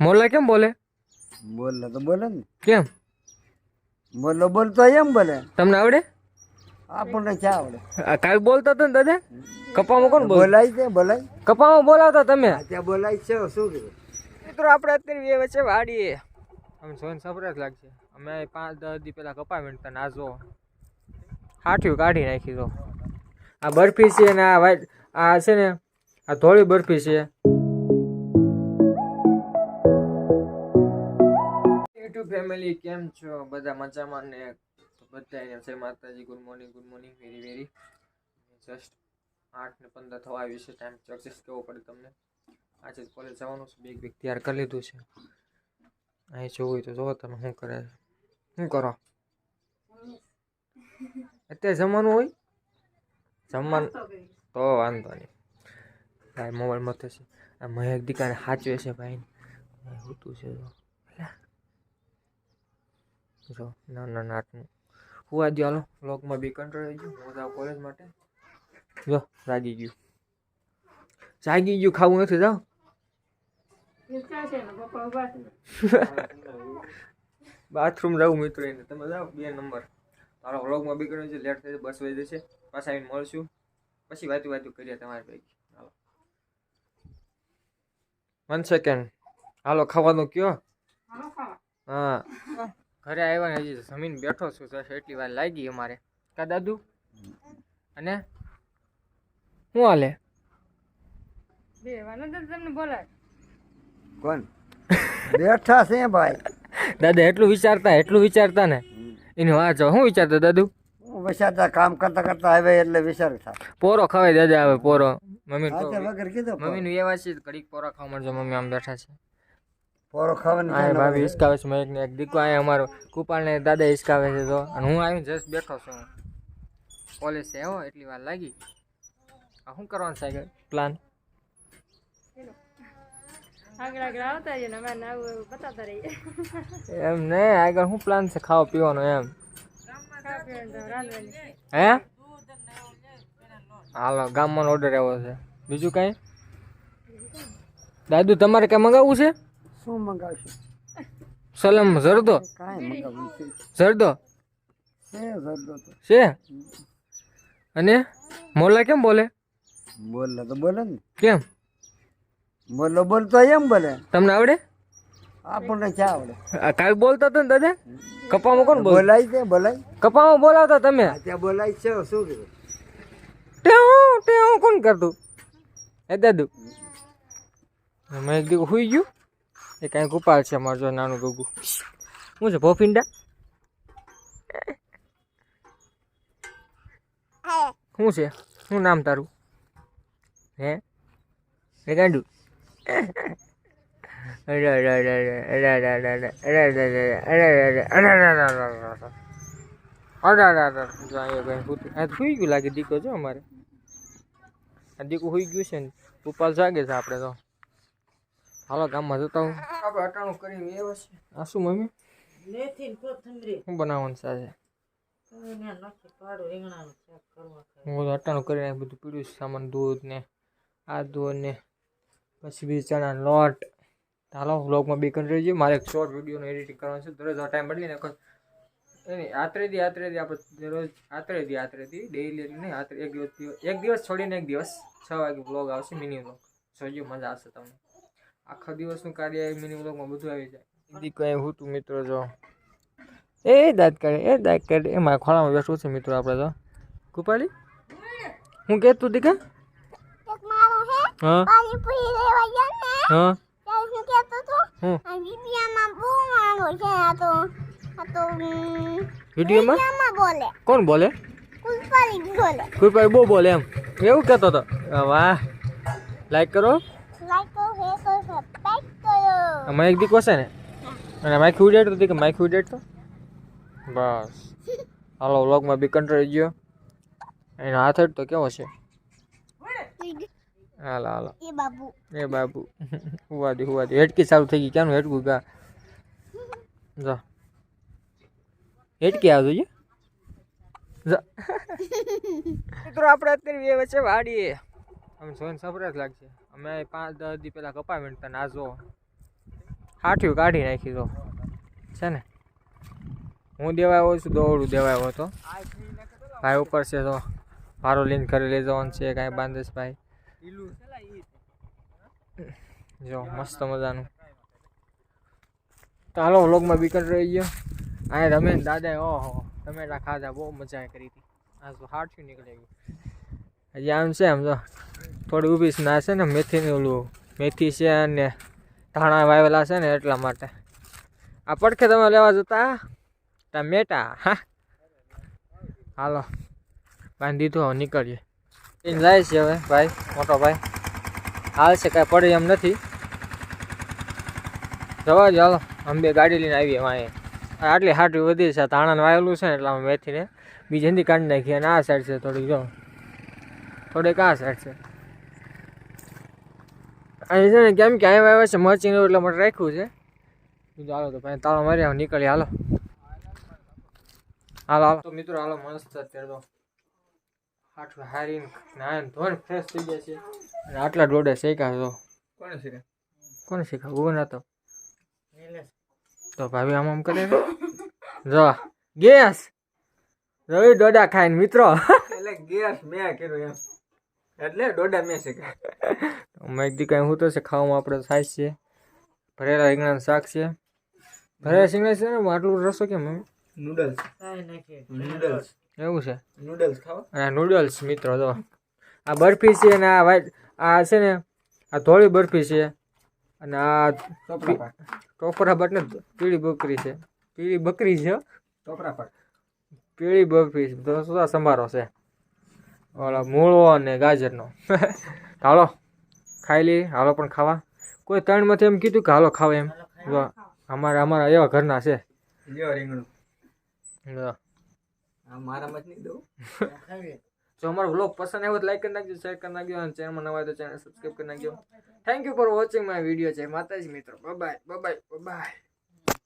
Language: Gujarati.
મોલા કેમ બોલે? બોલે તો બોલે ને. કેમ? બોલો બોલતો એમ બોલે. તમને આવડે? આપણને ક્યાં આવડે? આ કાલ બોલતો હતો ને દાદા? કપામાં કોણ બોલાય છે બોલાય. કપામાં બોલાવતા તમે? ત્યાં બોલાય છે શું કીધું? મિત્રો આપણે અત્યારે બે વચ્ચે વાડીએ. અમે જોઈને સફરજ લાગશે. અમે પાંચ દસ દી પહેલાં કપા મિનિટ ના જો. હાઠિયું કાઢી નાખી દો આ બરફી છે ને આ વાઈટ આ છે ને આ ધોળી બરફી છે. ફેમિલી કેમ છો? બધા મજામાં ને બધા અહીંયા છે Mataji good morning good morning very very just આઠ ને પંદર થવા આવ્યું છે ટાઈમ એડજસ્ટ કેવો પડે તમને. આજે કોલેજ જવાનું છે બેગ બેગ તૈયાર કરી લીધું છે. અહીં જોવું હોય તો જોવો તમે શું કરે શું કરો? અત્યારે જમવાનું હોય? જમવાનું તો વાંધો નહીં. ભાઈ મોબાઈલ મથે છે આ મહેક દીકાને સાચવે છે ભાઈ હોતું છે. જો ના ના નાટનું હું આજે હાલો બ્લોગમાં બી કંટ્રોલ આવી ગયું. હું જાઉં કોલેજ માટે. જો જાગી ગયું. જાગી ગયું ખાવું નથી જાઓ. બાથરૂમ જાઉં મિત્રો એને. તમે જાઓ બે નંબર. તારો વ્લોગમાં બી કર્યો છે લેટ થઈ બસ વહી જશે. પાછા આવીને મળશું. પછી વાતું વાતું કરીએ તમારી પૈકી હાલો. વન સેકન્ડ હાલો ખાવાનું કયો? હા. ઘરે આવ્યા ને હજી જમીન બેઠો છું તો એટલી વાર લાગી અમારે. કા દાદુ? અને? શું હાલે? કોણ? બેઠા છે ભાઈ. દાદા એટલું વિચારતા એટલું વિચારતા ને. એની વાત જો શું વિચારતા દાદુ? વિચારતા કામ કરતા કરતા આવે એટલે વિચાર પોરો ખવાય દાદા આવે પોરો. મમ્મી વગર કીધું મમ્મી નું એવા છે ઘડીક પોરા ખાવા મળજો મમ્મી આમ બેઠા છે. પોરો ખાવાની આ ભાભી હિસકાવે છે મેં એક દીકો આ અમારો કુપાલ ને દાદા હિસકાવે છે તો. અને હું આવીને જસ્ટ બેઠો છું. કોલેજ છે હો એટલી વાર લાગી. આ શું કરવાનું છે પ્લાન આગળ આગળ આવતા રહીએ ને અમારે નવું એવું બતાવતા રહીએ. એમ ને આગળ શું પ્લાન છે ખાવા પીવાનો એમ? હે? હાલો ગામમાં ઓર્ડર આવ્યો છે. બીજું કાંઈ? દાદુ તમારે કાંઈ મંગાવવું છે? શું મંગાવશું? સલમ જરદો કાંઈ મંગાવવું છે. જરદો છે જરદો તો. છે? અને મોલા કેમ બોલે? બોલે તો બોલે ને. કેમ? બોલો બોલતો એમ બોલે. તમને આવડે? આપણને ક્યાં આવડે? આ કાલ બોલતા હતા ને દાદા? કપામાં કોણ બોલ? બોલાય છે બોલાય. કપામાં બોલાવતા તમે? ત્યાં બોલાય છે શું કીધું ટેવું ટેવું કોણ કરતું? એ દાદુ. મેં કીધું હુઈ ગયું. એ કાંઈક ઉપાડ છે અમારું જો નાનું ગુગુ શું છે ભોફિંડા શું છે? શું નામ તારું? હે? એ ગાંડું. સુઈ ગયું લાગે દીકો જો અમારે. આ દીકું સુઈ ગયું છે ને. ઉપાલ જાગે છે આપણે તો. હાલો ગામમાં જતા હું. આપણે અટાણું કરીને એવા છે આ શું મમ્મી? શું બનાવવાનું છે આજે? હું તો અટાણું કરીને બધું પીડ્યું છે સામાન દૂધ ને આ દૂધ ને પછી બીજું ચણા લોટ. હાલો વ્લોગમાં બી કંટ્રોલ છે મારે એક શોર્ટ વિડીયોનું એડિટિંગ કરવાનું છે. દરરોજ આ ટાઈમ બદલીને નહીં એની આત્રેથી દી આપણે દરરોજ આત્રેથી આત્રેથી ડેઈલી નહીં આતરે એક દિવસ એક દિવસ છોડીને એક દિવસ છ વાગે બ્લોગ આવશે મિની બ્લોગ જોજો મજા આવશે તમને. આખા દિવસનું કાર્ય મિની વ્લોગમાં બધું આવી જાય. દીકરા હું તું મિત્રો જો એ દાદ કરે એ દાદ કરે એ મારા ખોળામાં બેઠું છે મિત્રો આપણે તો. કૃપાલી? હું કે તું દીકરા હા હા. વિડીયોમાં કોણ બોલે? કૃપાલી બહુ બોલે એમ. એવું કહેતો હતો વાહ. લાઈક કરો. કરો એક દીકો છે ને? અને માઇક ઉડેટ તો કે માઇક ઉડેટ તો? બસ. હાલો વ્લોગમાં બી કંટ્રોલ ગયો. એનો હાથ તો કેવો છે? હાલો હાલો. એ બાબુ. એ બાબુ. હુવા દે હુવા દે. હેટકી ચાલુ થઈ ગઈ. ક્યાંનું હેટકું ગા? જો. હેટકી આવજો છે મિત્રો આપણે અત્યારે બે વચ્ચે વાડીએ. અમે જોઈને સફરજ લાગશે. અમે પાંચ દસ દી પહેલાં કપાવી વીણતા ને જો હાઠિયું કાઢી નાખી તો. છે ને? હું દેવાયો છું દોડું દેવાયો હતો. ભાઈ ઉપર છે તો ભારો લીન કરી લઈ જવાનું છે કાંઈ બાંધેશ ભાઈ. જો, મસ્ત મજાનું. તો હાલો, વ્લોગમાં બીકન રહી ગયો. અહીંયા રમે દાદા ઓહો ટમેટા ખાધા, બહુ મજા કરી હતી. આ તો હાઠ્યું નીકળી ગયું. હજી આમ છે, આમ જો થોડી ઊભી છે ને, મેથીનું ઓલું, મેથી છે અને ધાણા વાવેલા છે ને એટલા માટે. આ પડખે તમે લેવા જતા? ટમેટા હા. હાલો, બાંધી દીધું, હવે નીકળીએ. એને જાય છે હવે, ભાઈ, મોટો ભાઈ. હાલ છે, કાંઈ પડે એમ નથી. જવા જ હાલો. અમે બે ગાડી લઈને આવીએ, વાંહે. આટલી હાટવી વધી છે ધાણાને વાયેલું છે ને એટલે અમે મેથીને બીજી કાઢી નાખીએ. અને આ સાઈડ છે થોડીક, જો. થોડીક આ સાઈડ છે. અહીં છે ને કેમ કે આવ્યા આવ્યા છે મરચી એટલે માટે રાખ્યું છે. હાલો તો ભાઈ તાળો મારી આવો નીકળી હાલો. હાલો હાલો. તો મિત્રો હાલો મસ્ત અત્યારે તો આટલું હારીને નાયન ધોન ફ્રેશ થઈ ગયા છે. અને આટલા દોડે શેકા તો. કોને શીખે કોને શીખા ગુગન ના તો. ભાભી આમ આમ કરે જો ગેસ. રવિ દોડા ખાઈને મિત્રો. એટલે ગેસ મેં કીધું એમ. એટલે દોડા મેં મેં દી કાંઈ હું તો છે ખાવામાં આપણે થાય છે. ભરેલા રીંગણાનું શાક છે. ભરેલા રીંગણા છે ને આટલું રસો કેમ મમ્મી નૂડલ્સ નૂડલ્સ એવું છે? નૂડલ્સ ખાવા? અને નૂડલ્સ મિત્રો તો આ બરફી છે અને આ વાઈટ આ છે ને આ ધોળી બરફી છે. અને આ ટોપરા ટોપરા બટ ને પીળી બકરી છે. પીળી બકરી છે. ટોપરા પાક. પીળી બરફી છે. તો આ સંભારો છે. ઓલા મૂળો અને ગાજરનો. હાલો ખાઈ લઈએ હાલો પણ ખાવા. કોઈ ત્રણમાંથી એમ કીધું કે હાલો ખાવા એમ? અમારા અમારા એવા ઘરના છે. જો. આ નહીં દઉં. જો અમારો વ્લોગ પસંદ આવ્યો તો લાઈક કરી નાખજો શેર કરી નાખજો અને ચેનલમાં નવા તો ચેનલ સબસ્ક્રાઈબ કરી નાખજો. Thank you for watching my video છે માતાજી મિત્રો. Bye bye bye